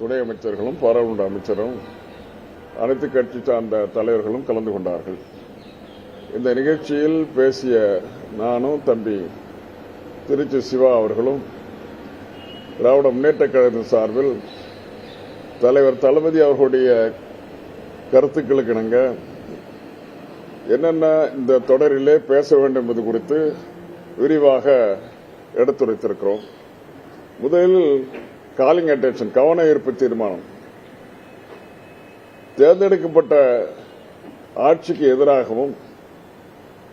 துணை அமைச்சர்களும் பாராளுமன்ற அமைச்சரும் அனைத்து கட்சி சார்ந்த தலைவர்களும் கலந்து கொண்டார்கள். இந்த நிகழ்ச்சியில் பேசிய நானும் தம்பி திருச்சி சிவா அவர்களும் திராவிட முன்னேற்ற கழகத்தின் சார்பில் தலைவர் தளபதி அவர்களுடைய கருத்துக்களுக்கு இணங்க என்னென்ன இந்த தொடரிலே பேச வேண்டும் என்பது குறித்து விரிவாக எடுத்துரைத்திருக்கிறோம். முதலில் காலிங் அட்டென்ஷன் கவன ஈர்ப்பு தீர்மானம். தேர்ந்தெடுக்கப்பட்ட ஆட்சிக்கு எதிராகவும்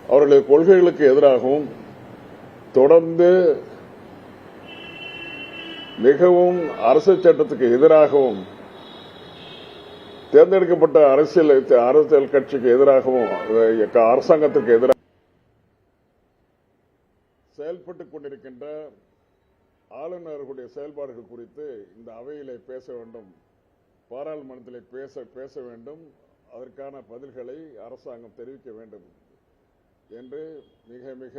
அவருடைய கொள்கைகளுக்கு எதிராகவும் தொடர்ந்து மிகவும் அரசு சட்டத்துக்கு எதிராகவும் தேர்ந்தெடுக்கப்பட்ட அரசியல் அரசியல் கட்சிக்கு எதிராகவும் அரசாங்கத்திற்கு எதிராக செயல்பட்டுக் கொண்டிருக்கின்ற ஆளுநர்களுடைய செயல்பாடுகள் குறித்து இந்த அவையிலே பேச வேண்டும் பாராளுமன்றத்தில் பேச பேச வேண்டும் அதற்கான பதில்களை அரசாங்கம் தெரிவிக்க வேண்டும் என்று மிக மிக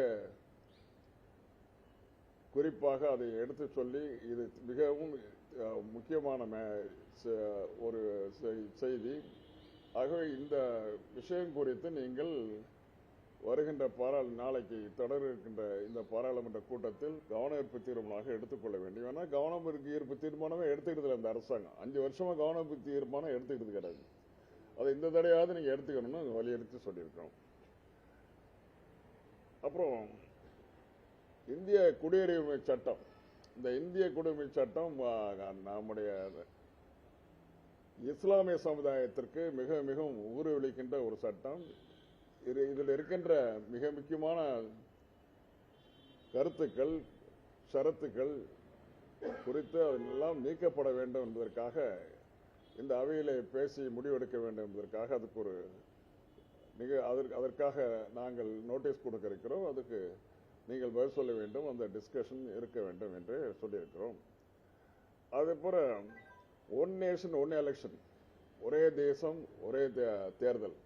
குறிப்பாக அதை எடுத்து சொல்லி இது மிகவும் முக்கியமான மே- ஒரு செய்தி. ஆகவே இந்த விஷயம் குறித்து நீங்கள் வருகின்ற பாராள் நாளைக்கு தொடர இருக்கின்ற இந்த பாராளுமன்ற கூட்டத்தில் கவன ஈர்ப்பு தீர்மானமாக எடுத்துக்கொள்ள வேண்டும். ஏன்னா கவனம் ஈர்ப்பு தீர்மானமே எடுத்துக்கிறது அந்த அரசாங்கம். அஞ்சு வருஷமா கவன தீர்மானம் எடுத்துக்கிறது கிடையாது அதை இந்த தடையாவது நீங்க எடுத்துக்கணும்னு வலியுறுத்தி சொல்லியிருக்கோம் அப்புறம் இந்திய குடியுரிமை சட்டம். இந்த இந்திய குடியுரிமை சட்டம் நம்முடைய இஸ்லாமிய சமுதாயத்திற்கு மிக மிகவும் ஊறுவிளிக்கின்ற ஒரு சட்டம். இதில் இருக்கின்ற மிக முக்கியமான கருத்துக்கள் ஷரத்துக்கள் குறித்து அதெல்லாம் நீக்கப்பட வேண்டும் என்பதற்காக இந்த அவையிலே பேசி முடிவெடுக்க வேண்டும் என்பதற்காக அதுக்கு ஒரு மிக அதற்கு அதற்காக நாங்கள் நோட்டீஸ் கொடுக்க இருக்கிறோம் அதுக்கு நீங்கள் பதில் சொல்ல வேண்டும். அந்த டிஸ்கஷன் இருக்க வேண்டும் என்று சொல்லியிருக்கிறோம். அதேபோல ஒன் நேஷன் ஒன் எலெக்ஷன் ஒரே தேசம் ஒரே தே- தேர்தல்.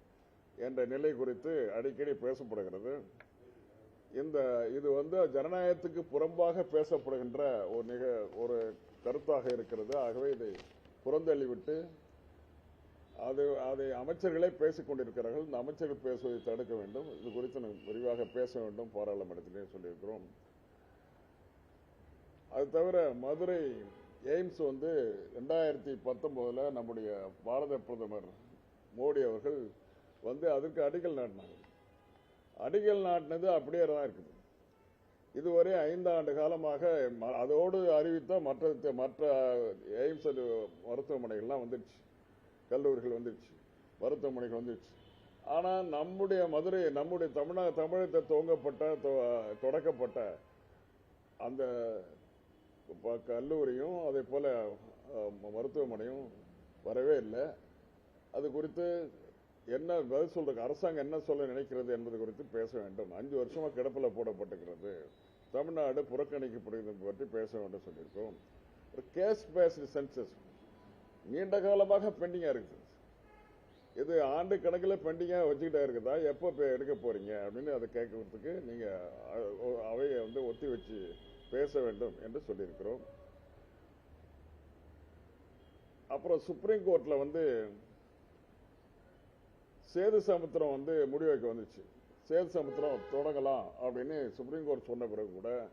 என்ற நிலை குறித்து அடிக்கடி பேசப்படுகிறது. இந்த இது வந்து ஜனநாயகத்துக்கு புறம்பாக பேசப்படுகின்ற ஒரு நிக ஒரு கருத்தாக இருக்கிறது. ஆகவே இதை புறந்தள்ளிவிட்டு அது அதை அமைச்சர்களே பேசிக் கொண்டிருக்கிறார்கள். இந்த அமைச்சர்கள் பேசுவதை தடுக்க வேண்டும். இது குறித்து நாம் விரிவாக பேச வேண்டும். பாராளுமன்றத்திலே சொல்லியிருக்கிறோம். அது தவிர மதுரை எய்ம்ஸ் வந்து ரெண்டாயிரத்தி பத்தொன்பதுல நம்முடைய பாரத பிரதமர் மோடி அவர்கள் வந்து அதுக்கு அடிக்கல் நாட்டினாங்க. அடிக்கல் நாட்டினது அப்படியே தான் இருக்குது. இதுவரை ஐந்தாண்டு காலமாக ம- அதோடு அறிவித்த மற்ற மற்ற எய்ம்ஸ் மருத்துவமனைகள்லாம் வந்துடுச்சு. கல்லூரிகள் வந்துடுச்சு. மருத்துவமனைகள் வந்துடுச்சு. ஆனால் நம்முடைய மதுரை நம்முடைய தமிழக தமிழகத்தை துவங்கப்பட்ட தொ- தொடக்கப்பட்ட அந்த ப- கல்லூரியும் அதே போல மருத்துவமனையும் வரவே இல்லை. அது குறித்து என்ன பதில் சொல்றதுக்கு அரசாங்கம் என்ன சொல்ல நினைக்கிறது என்பது குறித்து பேச வேண்டும். அஞ்சு வருஷமா கிடப்பில் போடப்பட்டுகிறது தமிழ்நாடு புறக்கணிக்கப்படுகிறது பற்றி பேச வேண்டும் சொல்லியிருக்கோம் ஒரு கேஸ் பேஸ்டு சென்சஸ் நீண்ட காலமாக பெண்டிங்காக இருக்குது. இது ஆண்டு கணக்கில் பெண்டிங்காக வச்சுக்கிட்டே இருக்குதா? எப்போ எடுக்க போறீங்க? அப்படின்னு அதை கேட்கறதுக்கு நீங்கள் அவையை வந்து ஒத்தி வச்சு பேச வேண்டும் என்று சொல்லியிருக்கிறோம். அப்புறம் சுப்ரீம் கோர்ட்டில் வந்து சேது சமுத்திரம் வந்து முடிவுக்கு வந்துச்சு. சேது சமுத்திரம் தொடங்கலாம் அப்படின்னு சுப்ரீம் கோர்ட் சொன்ன பிறகு கூட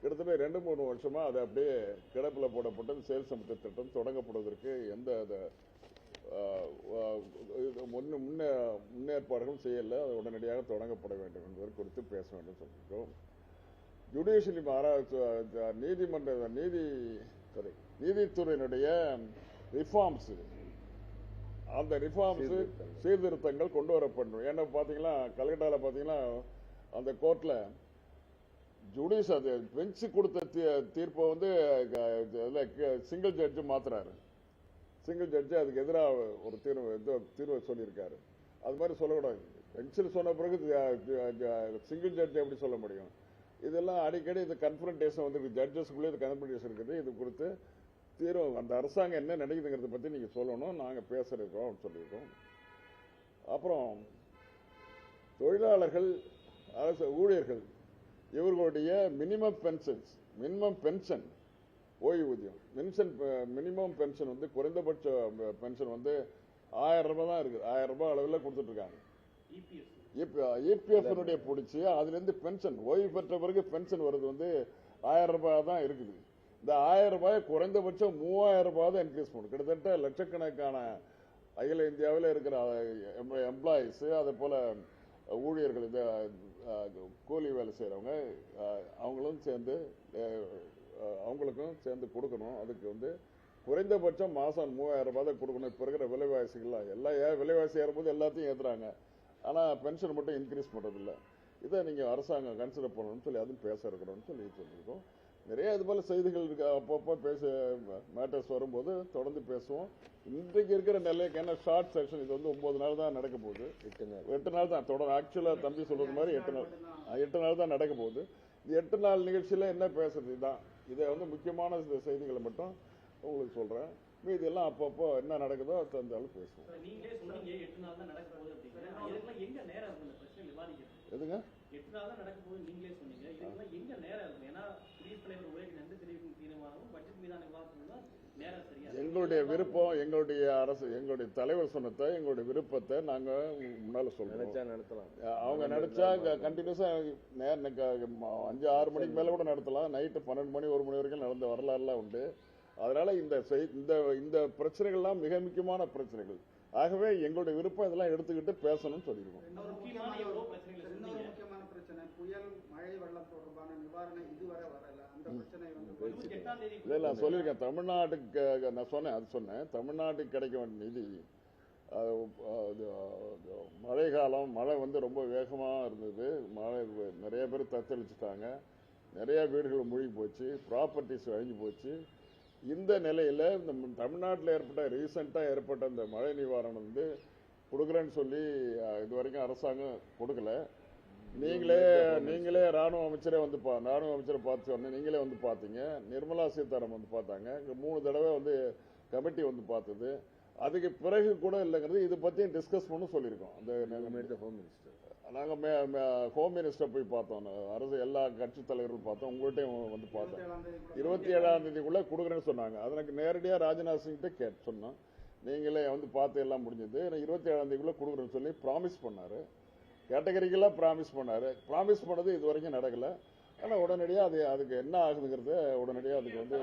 கிட்டத்தட்ட ரெண்டு மூணு வருஷமா அது அப்படியே கிடப்பில் போடப்பட்டு சேது சமுத்திர திட்டம் தொடங்கப்படுவதற்கு எந்த முன்ன- முன்னேற்பாடுகளும் செய்யல. அது உடனடியாக தொடங்கப்பட வேண்டும் என்பது குறித்து பேச வேண்டும் சொல்லியிருக்கோம். ஜுடிஷியலி ஆராய்ச்சி நீதிமன்ற நீதி நீதித்துறையினுடைய ரிஃபார்ம்ஸ் அந்த ரிஃபார்ம்ஸ் சீர்திருத்தங்கள். கொண்டு வரப்படணும். ஏன்னா பாத்தீங்கன்னா கல்கட்டால பாத்தீங்கன்னா அந்த கோர்ட்ல ஜுடிஸ் அது பெஞ்ச் கொடுத்த தீர்ப்பை வந்து சிங்கிள் ஜட்ஜ் மாத்துறாரு. சிங்கிள் ஜட்ஜ் அதுக்கு எதிராக ஒரு தீர்வு தீர்வை சொல்லியிருக்காரு. அது மாதிரி சொல்லக்கூடாது. பெஞ்சில் சொன்ன பிறகு சிங்கிள் ஜட்ஜ் எப்படி சொல்ல முடியும்? இதெல்லாம் அடிக்கடி இது கன்ஃபரன்டேஷன் வந்து ஜட்ஜஸ்க்குள்ளே இது கன்ஃபரன்டேஷன் இருக்குது. இது குறித்து தீர்வு அந்த அரசாங்கம் என்ன நினைக்குதுங்கிறத பற்றி நீங்கள் சொல்லணும் நாங்கள் பேசுகிறோம் சொல்லியிருக்கோம் அப்புறம் தொழிலாளர்கள் அரசு ஊழியர்கள் இவர்களுடைய மினிமம் பென்ஷன்ஸ் மினிமம் பென்ஷன் ஓய்வூதியம் பென்ஷன் மினிமம் பென்ஷன் வந்து குறைந்தபட்ச பென்ஷன் வந்து ஆயிரம் ரூபாய் தான் இருக்குது. ஆயிரம் ரூபாய் அளவில் கொடுத்துட்டு இருக்காங்க. இபிஎஸ் இபிஎஃப் பிடிச்சி அதுல இருந்து பென்ஷன் ஓய்வு பெற்ற பிறகு பென்ஷன் வருது வந்து ஆயிரம் ரூபாய் தான் இருக்குது. இந்த ஆயிரம் ரூபாய் குறைந்தபட்சம் மூவாயிரம் ரூபாய் தான் இன்க்ரீஸ் பண்ணும் கிட்டத்தட்ட லட்சக்கணக்கான அகில இந்தியாவில் இருக்கிற எம்ப்ளாயிஸ் அதே போல ஊழியர்கள் இந்த கூலி வேலை செய்கிறவங்க அவங்களும் சேர்ந்து அவங்களுக்கும் சேர்ந்து கொடுக்கணும். அதுக்கு வந்து குறைந்தபட்சம் மாதம் மூவாயிரம் ரூபாய் தான் கொடுக்கணும். இப்போ இருக்கிற விலைவாசிகள்லாம் எல்லாம் ஏன் விலைவாசி ஏறும்போது எல்லாத்தையும் ஏற்றுறாங்க ஆனால் பென்ஷன் மட்டும் இன்க்ரீஸ் பண்ணுறதில்ல இதை நீங்கள் அரசாங்கம் கன்சிடர் பண்ணணும்னு சொல்லி அதுவும் பேச இருக்கிறோம்னு சொல்லி சொல்லியிருக்கோம். நிறைய இது போல செய்திகள் இருக்கு. அப்பப்போ பேச மேட்டர்ஸ் வரும்போது தொடர்ந்து பேசுவோம். இன்றைக்கு இருக்கிற நிலைக்கு என்ன ஷார்ட் செக்ஷன் இது வந்து ஒன்பது நாள் தான் நடக்க போகுது. எட்டு நாள் எட்டு நாள் தான். தொடர் ஆக்சுவலாக தம்பி சொல்றது மாதிரி எட்டு நாள். எட்டு நாள் தான் நடக்க போகுது. இந்த எட்டு நாள் நிகழ்ச்சியில் என்ன பேசுறது இதுதான் இதை வந்து முக்கியமான இந்த செய்திகளை மட்டும் உங்களுக்கு சொல்கிறேன் மீதி எல்லாம் அப்பப்போ என்ன நடக்குதோ தந்தாலும் பேசுவோம். எதுங்க? எங்களுடைய விருப்பம் எங்களுடைய அரசு எங்களுடைய தலைவர் சொன்னதை எங்களுடைய விருப்பத்தை நாங்க முன்னால சொல்றோம். நினைச்சா நடத்தலாம். அவங்க நடிச்சா கண்டினியூஸா அஞ்சு ஆறு மணிக்கு மேல கூட நடத்தலாம். நைட்டு பன்னெண்டு மணி ஒரு மணி வரைக்கும் நடந்த வரலாறுலாம் உண்டு. அதனால இந்த செய்- இந்த இந்த பிரச்சனைகள்லாம் மிக முக்கியமான பிரச்சனைகள். ஆகவே எங்களுடைய விருப்பம் இதெல்லாம் எடுத்துக்கிட்டு பேசணும்னு சொல்லியிருக்கோம் இன்னொரு முக்கியமான எவ்வளோ பிரச்சனைகளை இன்னொரு சொன்னீங்க முக்கியமான பிரச்சனை புயல் மழை வெள்ளம் தொடர்பான நிவாரணம் இதுவரை வரல. அந்த பிரச்சனை வந்து இருபத்தி எட்டாம் தேதி. இல்லை நான் சொல்லியிருக்கேன். தமிழ்நாட்டுக்கு நான் சொன்னேன் அது சொன்னேன். தமிழ்நாட்டுக்கு கிடைக்க வேண்டிய நிதி மழை காலம் மழை வந்து ரொம்ப வேகமாக இருந்தது. மழை நிறைய பேர் தத்தளிச்சுட்டாங்க. நிறைய வீடுகள் மூழ்கி போச்சு. ப்ராப்பர்ட்டிஸ் அழிஞ்சு போச்சு. இந்த நிலையில் இந்த தமிழ்நாட்டில் ஏற்பட்ட ரீசெண்டாக ஏற்பட்ட இந்த மழை நிவாரணம் வந்து கொடுக்குறேன்னு சொல்லி இது வரைக்கும் அரசாங்கம் கொடுக்கல. நீங்களே நீங்களே ராணுவ அமைச்சரே வந்து பா ராணுவ அமைச்சரை பார்த்து சொன்னேன் நீங்களே வந்து பார்த்தீங்க. நிர்மலா சீதாராமன் வந்து பார்த்தாங்க. இங்க மூணு தடவை வந்து கமிட்டி வந்து பார்த்தது. அதுக்கு பிறகு கூட இல்லைங்கிறது இதை பற்றியும் டிஸ்கஸ் பண்ண சொல்லியிருக்கோம். அந்த நாங்கள் ஹோம் மினிஸ்டர் நாங்கள் ஹோம் மினிஸ்டர் போய் பார்த்தோம். நான் அரசு எல்லா கட்சி தலைவர்களும் பார்த்தோம். உங்கள்கிட்டையும் வந்து பார்த்தோம். இருபத்தி ஏழாம் தேதிக்குள்ள கொடுக்குறேன்னு சொன்னாங்க. அதற்கு நேரடியாக ராஜ்நாத் சிங்கிட்ட கேட் சொன்னோம். நீங்களே வந்து பார்த்து எல்லாம் முடிஞ்சது. இருபத்தி ஏழாம் தேதிக்குள்ள கொடுக்குறேன்னு சொல்லி ப்ராமிஸ் பண்ணாரு. கேட்டகரிக்கெல்லாம் ப்ராமிஸ் பண்ணாரு. ப்ராமிஸ் பண்ணது இது வரைக்கும் நடக்கல. ஆனால் உடனடியாக அது அதுக்கு என்ன ஆகுதுங்கிறத உடனடியாக அதுக்கு வந்து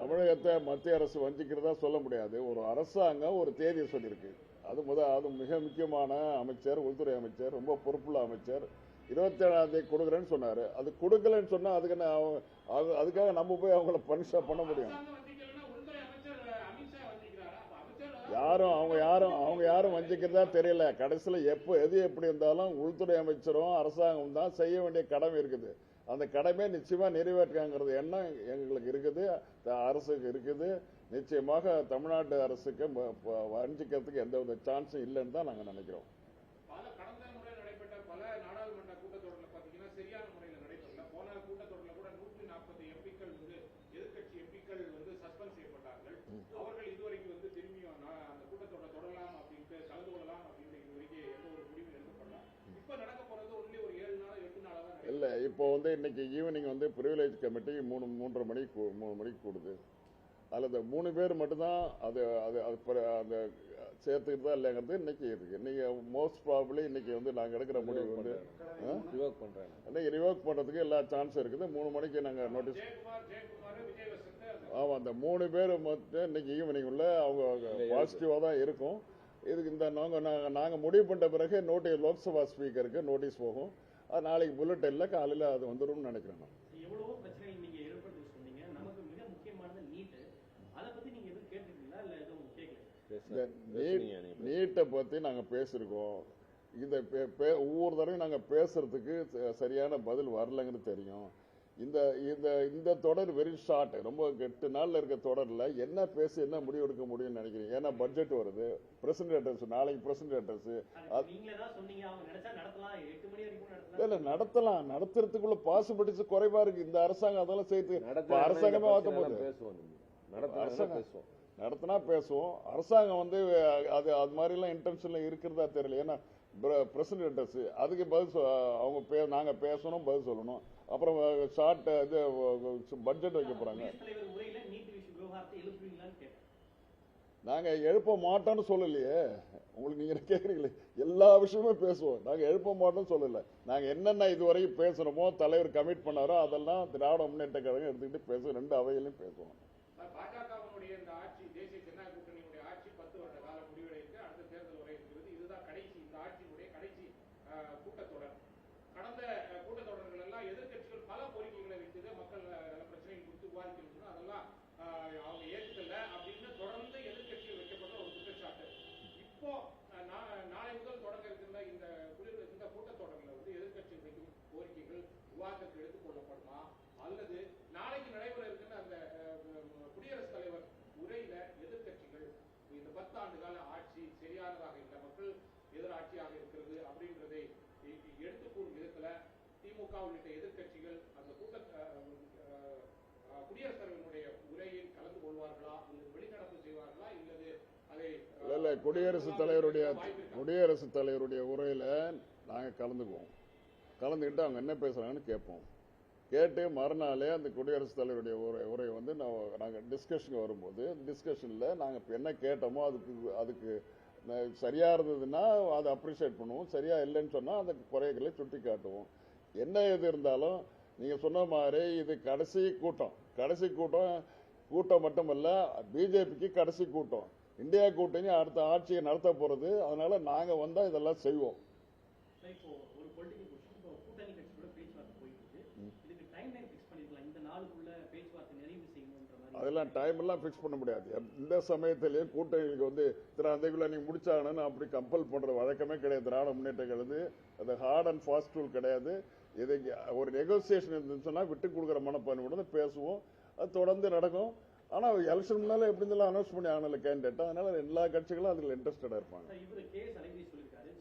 தமிழகத்தை மத்திய அரசு வஞ்சிக்கிறதா? சொல்ல முடியாது. ஒரு அரசாங்கம் ஒரு தேதியை சொல்லியிருக்கு. அது முத அது மிக முக்கியமான அமைச்சர் உள்துறை அமைச்சர் ரொம்ப பொறுப்புள்ள அமைச்சர். இருபத்தி ஏழாம் தேதி கொடுக்குறேன்னு சொன்னாரு. அது கொடுக்கலன்னு சொன்னா அதுக்கு அதுக்காக நம்ம போய் அவங்கள பனிஷா பண்ண முடியும். யாரும் அவங்க யாரும் அவங்க யாரும் வஞ்சிக்கிறதா தெரியல. கடைசியில் எப்போ எது எப்படி இருந்தாலும் உள்துறை அமைச்சரும் அரசாங்கம் தான் செய்ய வேண்டிய கடமை இருக்குது. அந்த கடமை நிச்சயமாக நிறைவேற்றாங்கிறது எண்ணம் எங்களுக்கு இருக்குது. அரசுக்கு இருக்குது. நிச்சயமாக தமிழ்நாட்டு அரசுக்கு வஞ்சிக்கிறதுக்கு எந்த வித சான்ஸும் இல்லைன்னு தான் நாங்கள் நினைக்கிறோம் பல கடந்த முறை நடைபெற்ற பல நாடாளுமன்ற கூட்டத்தொடரில் பார்த்தீங்கன்னா சரியான முறையில் நடைபெறல போன கூட்டத்தொடரில் கூட நூற்றி நாற்பது எம்பிக்கள் வந்து எதிர்க்கட்சி எம்பிக்கள் வந்து சஸ்பெண்ட் செய்யப்பட்டார்கள் அவர்கள் இதுவரைக்கும் வந்து திரும்பியும் நான் அந்த கூட்டத்தொடரை தொடரலாம் அப்படின்ட்டு கலந்து கொள்ளலாம் அப்படின்ட்டு இதுவரைக்கும் எந்த ஒரு முடிவும் எடுக்கப்படல இப்போ நடக்க போறது ஒன்லி ஒரு ஏழு நாள் எட்டு நாளாக தான் இல்ல இப்போ வந்து இன்னைக்கு ஈவினிங் வந்து ப்ரிவிலேஜ் கமிட்டி மூணு மூன்றரை மணிக்கு மூணு மணிக்கு கூடுது. அதில் இந்த மூணு பேர் மட்டும்தான் அது அது அது அந்த சேர்த்துக்கிட்டு தான் இல்லைங்கிறது இன்னைக்கு இருக்கு. இன்னைக்கு மோஸ்ட் ப்ராபப்ளி இன்னைக்கு வந்து நாங்கள் எடுக்கிற முடிவு வந்து ரிவோக் பண்றாங்க. இன்னைக்கு ரிவோக் பண்ணுறதுக்கு எல்லா சான்ஸ் இருக்குது. மூணு மணிக்கு நாங்கள் நோட்டீஸ் அந்த ஆமாம் அந்த மூணு பேர் மட்டும் இன்னைக்கு ஈவினிங் உள்ள அவங்க பாசிட்டிவாக தான் இருக்கும். இதுக்கு இந்த நாங்கள் நாங்கள் நாங்கள் முடிவு பண்ண பிறகு நோட்டீஸ் லோக்சபா ஸ்பீக்கருக்கு நோட்டீஸ் போகும். அது நாளைக்கு புல்லட்டில் காலையில் அது வந்துரும்னு நினைக்கிறேன் நான். எவ்வளவோ பிரச்சனை நீங்க ஏற்படுத்தி சொன்னீங்க. நமக்கு மிக முக்கியமானது நீட் அதை பத்தி நீங்க எதுவும் கேட்டிருக்கீங்களா? இல்ல எதுவும் கேட்கல? இந்த பேசுங்க நீட் பேசுனீங்க நீங்க நீட்டை பற்றி நாங்கள் பேசியிருக்கோம் இந்த பே- பே- ஒவ்வொரு தடவையும் நாங்கள் பேசுறதுக்கு ச- சரியான பதில் வரலைங்கிறது தெரியும். இந்த இந்த இந்த தொடர் வெரி ஷார்ட் ரொம்ப எட்டு நாள்ல இருக்க தொடர்ல என்ன பேசி என்ன முடிவு எடுக்க முடியும்னு நினைக்கிறீங்க? ஏன்னா பட்ஜெட் வருது. பிரசிடென்ட் அட்ரஸ் நாளைக்கு பிரசிடென்ட் அட்ரஸ் இல்ல நடத்தலாம். நடத்துறதுக்குள்ள பாசிபிலிட்டிஸ் குறைவா இருக்கு. இந்த அரசாங்கம் அதெல்லாம் நடத்த அரசாங்கமே மாத்த போகுது பேசுவோம் பேசுவோம்? நடத்தினா பேசுவோம். அரசாங்கம் வந்து அது அது மாதிரிலாம் இன்டென்ஷன்ல இருக்கிறதா தெரியல. ஏன்னா பிரசிடென்ட் அட்ரஸ் அதுக்கு பதில் சொ- அவங்க பே நாங்க பேசணும் பதில் சொல்லணும். அப்புறம் ஷார்ட் இது பட்ஜெட் வைக்க போறாங்க. நாங்க எழுப்ப மாட்டோம்னு சொல்லலையே. உங்களுக்கு நீங்க கேக்குறீங்களே? எல்லா விஷயமுமே பேசுவோம். நாங்க எழுப்ப மாட்டோம்னு சொல்லல. நாங்க என்னென்ன இதுவரையும் பேசுறோமோ தலைவர் கமிட் பண்ணாரோ அதெல்லாம் திராவிட முன்னேற்ற கழகம் எடுத்துக்கிட்டு பேசுவோம். ரெண்டு அவையிலும் பேசுவோம் சார், பாஜகவினுடைய இந்த ஆட்சி தேசிய ஜனநாயக கூட்டணியினுடைய ஆட்சி பத்து வருட காலம் முடிவடைந்து அடுத்த தேர்தல் வரை இருக்கிறது இதுதான் கடைசி இந்த ஆட்சியினுடைய கடைசி அஹ், கூட்டத்தொடர் கடந்த அஹ், கூட்டத்தொடர்கள் எல்லாம் எதிர்க்கட்சிகள் பல கோரிக்கைகளை வைத்தது மக்கள் அஹ், நல பிரச்சனைகள் குறித்து விவாதிக்கணும் அதெல்லாம் அஹ், அவங்க ஏற்கல அப்படின்னு தொடர்ந்து எதிர்க்கட்சிகள் வைக்கப்பட்ட ஒரு குற்றச்சாட்டு இப்போ அஹ், நா- நாளை முதல் தொடங்க இருக்கின்ற இந்த குளிர் இந்த கூட்டத்தொடரில் வந்து எதிர்க்கட்சிகள் வைக்கும் கோரிக்கைகள் விவாதத்துக்கு எடுத்துக் கொள்ளப்படுமா அல்லது நாளைக்கு நடைபெற இருக்கின்ற அந்த அஹ், குடியரசுத் தலைவர் உரையில எதிர்க்கட்சிகள் இந்த பத்தாண்டு கால ஆட்சி சரியானதாக இல்லை மக்கள் எதிராட்சியாக இருக்கிறது அப்படின்றதை எ- எடுத்து கூறும் விதத்துல திமுக உள்ளிட்ட எதிர்க்கட்சிகள் அந்த கூட்ட குடியரசுத் தலைவருடைய உரையில் கலந்து கொள்வார்களா? வெளிநடப்பு செய்வார்களா? இல்லது இல்ல இல்ல குடியரசுத் தலைவருடைய? குடியரசுத் தலைவருடைய உரையில நாங்க கலந்துக்குவோம். கலந்துக்கிட்டு அவங்க என்ன பேசுறாங்கன்னு கேட்போம். கேட்டு மறுநாளே அந்த குடியரசுத் தலைவருடைய உரை உரை வந்து நான் நாங்கள் டிஸ்கஷன் வரும்போது டிஸ்கஷனில் நாங்கள் இப்போ என்ன கேட்டோமோ அதுக்கு அதுக்கு ந- சரியா இருந்ததுன்னா அதை அப்ரிஷியேட் பண்ணுவோம். சரியா இல்லைன்னு சொன்னால் அந்த குறைகளை சுட்டி காட்டுவோம் என்ன எது இருந்தாலும் நீங்கள் சொன்ன மாதிரி இது கடைசி கூட்டம். கடைசி கூட்டம் கூட்டம் மட்டுமல்ல பிஜேபிக்கு கடைசி கூட்டம். இந்தியா கூட்டணி அடுத்த ஆட்சியை நடத்த போறது அதனால நாங்க வந்தா இதெல்லாம் செய்வோம். அதெல்லாம் டைம் எல்லாம் ஃபிக்ஸ் பண்ண முடியாது. இந்த சமயத்திலேயே கூட்டணிக்கு வந்து திராந்திக்குள்ள நீங்க முடிச்சாங்கன்னு அப்படி கம்பல் பண்ற வழக்கமே கிடையாது. திராவிட முன்னேற்ற கழகு அது ஹார்ட் அண்ட் ஃபாஸ்ட் ரூல் கிடையாது. இது ஒரு நெகோசியேஷன் இருந்துச்சுன்னா விட்டு கொடுக்குற மனப்பான்மையோட பேசுவோம். அது தொடர்ந்து நடக்கும். ஆனா எலெக்ஷன் முன்னால எப்படி இருந்தாலும் அனௌன்ஸ் பண்ணி ஆகணும்ல கேண்டிடேட் அதனால எல்லா கட்சிகளும் அதுல இன்ட்ரெஸ்டடா இருப்பாங்க. இவரு கே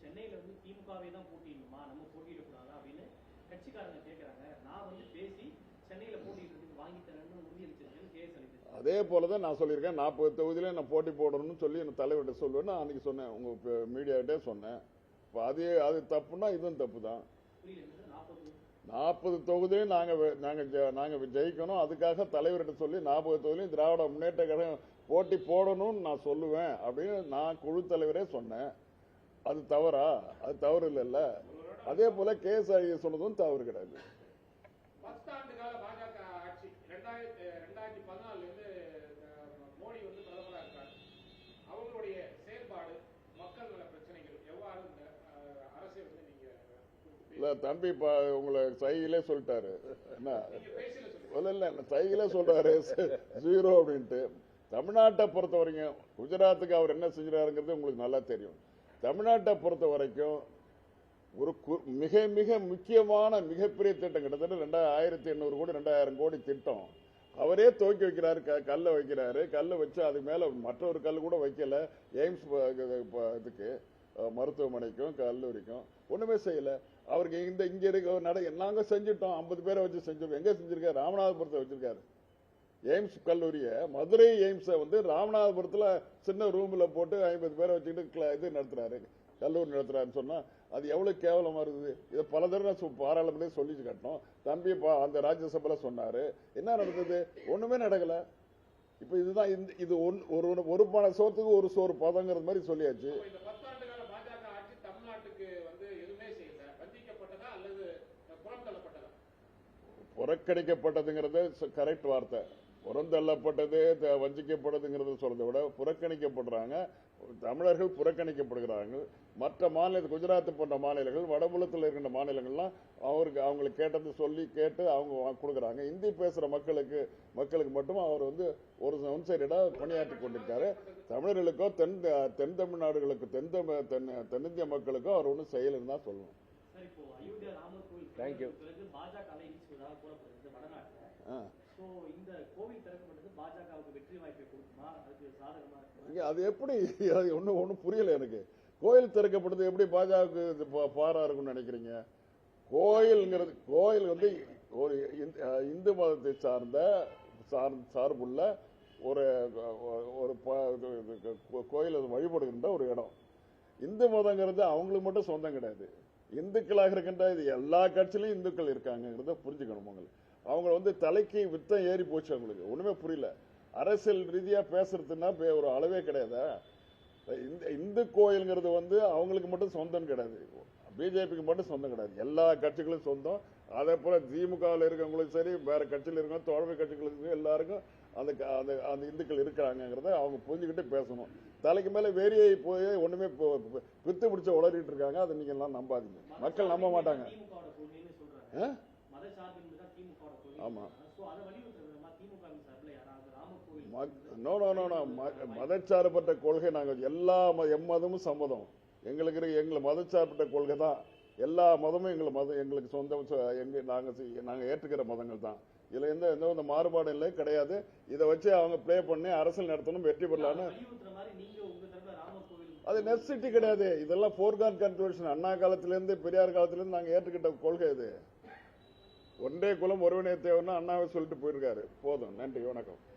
சென்னையில வந்து திமுகவே தான் போட்டியிடணுமா நம்ம போட்டியிடக்கூடாதா அப்படின்னு கட்சிக்காரங்க கேட்கறாங்க நான் வந்து பேசி சென்னையில போட்டியிடுறதுக்கு வாங்கி தரேன்னு உறுதியளிச்சிருக்கேன்னு கே அழகிரி அதே போல தான் நான் சொல்லியிருக்கேன். நாற்பது தொகுதியில நான் போட்டி போடணும்னு சொல்லி என் தலைவர்கிட்ட சொல்லுவேன் நான் அன்னைக்கு சொன்னேன். உங்க மீடியாட்டே சொன்னேன். அது அது தப்புன்னா இதுவும் தப்பு தான் நாற்பது தொகுதியும் நாங்க நாங்கள் ஜெ- ஜெயிக்கணும். அதுக்காக தலைவர்கிட்ட சொல்லி நாற்பது தொகுதியும் திராவிட முன்னேற்ற கழகம் போட்டி போடணும்னு நான் சொல்லுவேன் அப்படின்னு நான் குழு தலைவரே சொன்னேன். அது தவறா? அது தவறு இல்லைல்ல. அதே போல கேஸ் சொன்னதும் தவறு கிடையாது பத்தாண்டு கால பாஜக ஆட்சி ரெண்டாயிரத்தி ரெண்டாயிரத்தி பதினாலுல இருந்து அஹ், மோடி வந்து பிரதமரா இருக்காரு அவங்களுடைய செயல்பாடு மக்கள் நல பிரச்சனைகள் எவ்வாறு இந்த அஹ், அரசை வந்து நீங்க குறித்து இல்ல தம்பி பா உங்களை சைகிலே சொல்லிட்டாரு. என்ன? நீங்க பேசல இல்ல இல்ல சைகிலே சொல்றாரு. ஜீரோ அப்படின்ட்டு. தமிழ்நாட்டை பொறுத்த வரைக்கும் குஜராத்துக்கு அவர் என்ன செஞ்சாருங்கிறது உங்களுக்கு நல்லா தெரியும். தமிழ்நாட்டை பொறுத்த வரைக்கும் ஒரு கு- மிக மிக முக்கியமான மிகப்பெரிய திட்டம் கிட்டத்தட்ட ரெண்டாயிரம் ஆயிரத்தி எண்ணூறு கோடி ரெண்டாயிரம் கோடி திட்டம். அவரே துவக்கி வைக்கிறாரு க- கல்லை வைக்கிறாரு. கல்லை வச்சு அது மேல மற்றொரு கல் கூட வைக்கல. எய்ம்ஸ் இதுக்கு மருத்துவமனைக்கும் கல்லூரிக்கும். ஒண்ணுமே செய்யல. அவருக்கு இந்த இங்க இருக்க நட நாங்க செஞ்சுட்டோம். ஐம்பது பேரை வச்சு செஞ்சிருக்கோம் எங்க செஞ்சிருக்காரு? ராமநாதபுரத்தை வச்சிருக்காரு. எய்ம்ஸ் கல்லூரியை மதுரை எய்ம்ஸை வந்து ராமநாதபுரத்துல சின்ன ரூம்ல போட்டு ஐம்பது பேரை வச்சுக்கிட்டு இது நடத்துறாரு. கல்லூரி நடத்துறாருன்னு சொன்னா அது எவ்வளவு கேவலமா இருக்குது? இதை பல தடவை சு- பாராளுமன்றத்தில் சொல்லி கட்டணும். தம்பி பா- அந்த ராஜ்யசபையில சொன்னாரு. என்ன நடந்தது? ஒண்ணுமே நடக்கல. இப்ப இதுதான் இந்த இது ஒன்- ஒரு ஒரு பானை சோத்துக்கு ஒரு சோறு பதங்கிறது மாதிரி சொல்லியாச்சு அப்ப இந்த பத்தாண்டு கால பாஜக ஆட்சி தமிழ்நாட்டுக்கு வந்து எதுவுமே செய்யல வஞ்சிக்கப்பட்டதா அல்லது புறம் தள்ளப்பட்டதா புறக்கணிக்கப்பட்டதுங்கிறது கரெக்ட் வார்த்தை. புறந்தள்ளப்பட்டது த- வஞ்சிக்கப்பட்டதுங்கிறத சொல்றதை விட புறக்கணிக்கப்படுறாங்க. தமிழர்கள் புறக்கணிக்கப்படுகிறார்கள் மற்ற மாநில குஜராத் போன்ற மாநிலங்கள் வடபுலத்தில் இருக்கின்ற மாநிலங்கள்லாம் அவருக்கு அவங்களுக்கு கேட்டது சொல்லி கேட்டு அவங்க வா- கொடுக்குறாங்க. இந்தி பேசுற மக்களுக்கு மக்களுக்கு மட்டும் அவர் வந்து ஒரு ஒன் சைடா பணியாற்றி கொண்டிருக்காரு. தமிழர்களுக்கோ தென் தென் தமிழ்நாடுகளுக்கு தென் தமிழ் தென் தென்னிந்திய மக்களுக்கோ அவர் ஒன்றும் செய்யலைன்னு தான் சொல்லணும். சார் அது எப்படி? அது ஒன்றும் ஒன்றும் புரியல எனக்கு. கோயில் திறக்கப்படுது எப்படி பாஜகவுக்கு பாரா இருக்கும்னு நினைக்கிறீங்க? கோயில்ங்கிறது கோயில் வந்து ஒரு இந்து- மதத்தை சார்ந்த சார் சார்புள்ள ஒரு ஒரு கோயில் அது வழிபடுகின்ற ஒரு இடம். இந்து மதங்கிறது அவங்களுக்கு மட்டும் சொந்தம் கிடையாது. இந்துக்களாக இருக்கின்ற இது எல்லா கட்சியிலும் இந்துக்கள் இருக்காங்கிறத புரிஞ்சுக்கணும் உங்களுக்கு. அவங்க வந்து தலைக்கு வித்தம் ஏறி போச்சு அவங்களுக்கு. ஒண்ணுமே புரியல. அரசியல் ரீதியா பேசுறதுன்னா ஒரு அளவே கிடையாதா? இந்த இந்து கோயில்ங்கிறது வந்து அவங்களுக்கு மட்டும் சொந்தம் கிடையாது. பிஜேபிக்கு மட்டும் சொந்தம் கிடையாது. எல்லா கட்சிகளும் சொந்தம். அதே போல திமுகவில் இருக்கவங்களுக்கும் சரி வேற கட்சியில் இருக்கவங்க தோழமை கட்சிகளுக்கும் சரி, எல்லாருக்கும் அந்த அந்த அந்த இந்துக்கள் இருக்கிறாங்கிறத அவங்க புரிஞ்சுக்கிட்டு பேசணும். தலைக்கு மேல வேரியை போய் போ- பித்து பிடிச்ச உளறிட்டு இருக்காங்க. அதை நீங்க எல்லாம் நம்பாதீங்க. மக்கள் நம்ப மாட்டாங்க. Ramar no no no no மதச்சார்பற்ற கொள்கை நாங்கள் எல்லா எம்மதமும் சம்மதம். எங்களுக்கு எங்களை மதச்சார்பற்ற கொள்கை தான். எல்லா மதமும் எங்களை மதம் எங்களுக்கு சொந்தம் சொ- எங்க நாங்க செய்- நாங்க ஏற்றுக்கிற மதங்கள் தான். இதுல எந்த எந்த வித மாறுபாடும் இல்லை கிடையாது. இதை வச்சு அவங்க ப்ளே பண்ணி அரசியல் நடத்தணும் வெற்றி பெறலான்னு அது நெசசிட்டி கிடையாது. இதெல்லாம் ஃபோர்கான் கன்க்ளூஷன் அண்ணா காலத்துல இருந்து பெரியார் காலத்துல இருந்து நாங்க ஏற்றுக்கிட்ட கொள்கை இது ஒன்றே குலம் ஒருவனே தேவைன்னா அண்ணாவை சொல்லிட்டு போயிருக்காரு. போதும். நன்றி. வணக்கம்.